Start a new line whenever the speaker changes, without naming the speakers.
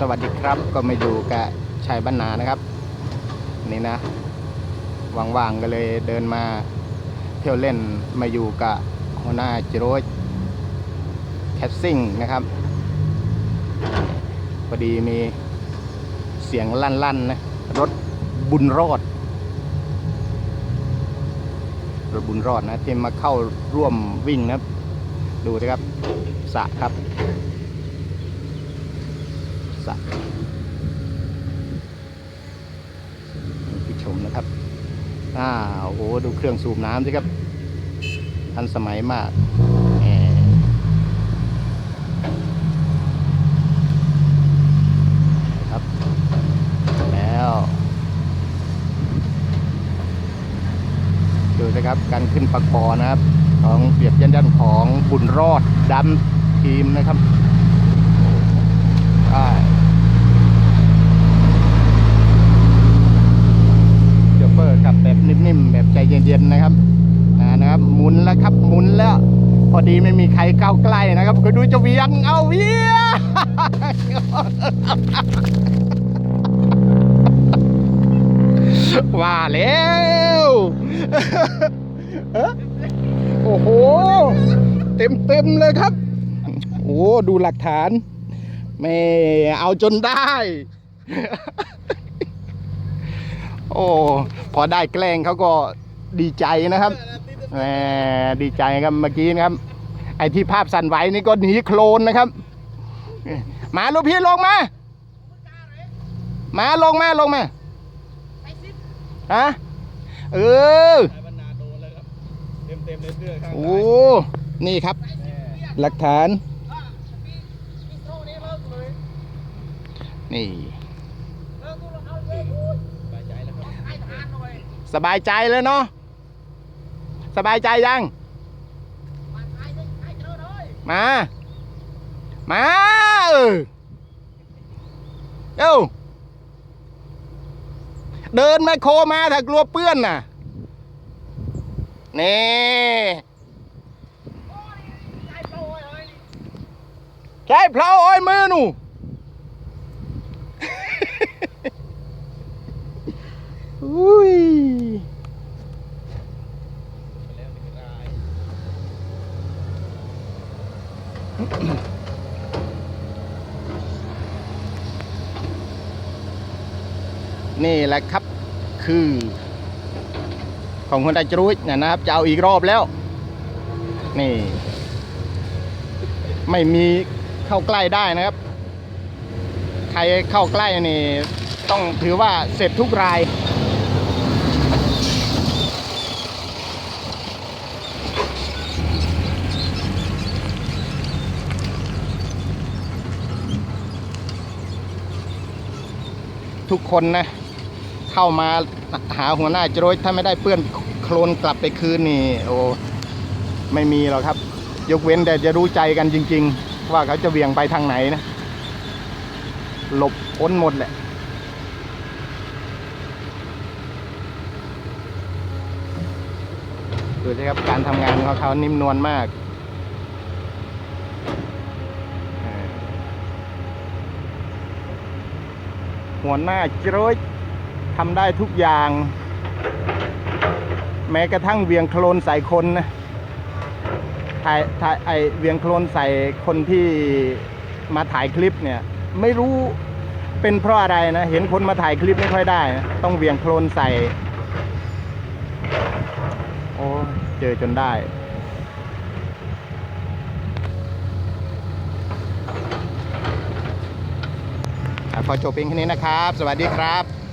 สวัสดีครับ ก็มาอยู่กับชัยบ้านนานะครับ นี่นะว่างๆก็เลยเดินมาเที่ยวเล่นมาอยู่กับหัวหน้าจิโร่แคสซิ่งนะครับพอดีมีเสียงลั่นๆนะรถบุญรอดรถบุญรอดนะที่มาเข้าร่วมวิ่งนะดูนะครับสะครับ สระผู้ชมนะครับอ่าโอ้โห ดูเครื่องสูบน้ำสิครับ ทันสมัยมากครับ แล้ว ดูนะครับ การขึ้นปักปอนะครับ ของเปรียบยันยันของบุญรอดดำทีมนะครับใช่เดี๋ยวเปิดครับแบบนิ่มๆ แบบใจเย็นๆนะครับอ่า นแล้วครับหมุนแล้ว พอดีไม่มีใครเข้าใกล้นะครับก็ดูจะเวียงเอาเวียว่าแล้วโอ้โห เต็มเต็มเลยครับ โอ้ดูหลักฐานไม่เอาจนได้ โอ้ พอได้แกล้งเขาก็ดีใจนะครับ แหมดีใจครับเมื่อกี้นะครับ ไอ้ที่ภาพสั่นไหวนี่ก็หนีโคลนนะครับ มาลูกพี่ลงมา มาลงมาลงมาฮะเออ
สายบรรณาโดนเลยครับเต็มเต็มๆเลยเสื้อข้าง
โอ้นี่ครับ หลักฐาน นี่
สบายใจแล้วครับ
สบายใจเลยเนาะ สบายใจยัง มา มาเออเอ้าเดินแมโครมาถ้ากลัวเปื้อนน่ะนี่ใช่เพลาอ้อยมือหนูอุ้ย
ไปแล้วหนึ่งราย
นี่แหละครับคือ ของคนไทยจรุยนะครับ จะเอาอีกรอบแล้ว นี่ ไม่มีเข้าใกล้ได้นะครับ ใครเข้าใกล้นี่ ต้องถือว่าเสร็จทุกราย ทุกคนนะ เข้ามาหาหัวหน้าจรวยถ้าไม่ได้เปื้อนโคลนกลับไปคืนนี่ โอ้ไม่มีหรอกครับ ยกเว้นแต่จะรู้ใจกันจริง ๆ ว่าเขาจะเบี่ยงไปทางไหนนะ หลบพ้นหมดแหละดูสิครับการทำงานของเขานิ่มนวลมากเออ หัวหน้าจรวยทำได้ทุกอย่าง แม้กระทั่งเวียงโคลนใส่คนนะถ่ายถ่ายไอเวียงโคลนใส่คนที่มาถ่ายคลิปเนี่ย ไม่รู้เป็นเพราะอะไรนะ เห็นคนมาถ่ายคลิปไม่ค่อยได้นะต้องเวียงโคลนใส่ โอ้เจอจนได้ อะขอ จบเพียงแค่นี้นะครับ สวัสดีครับ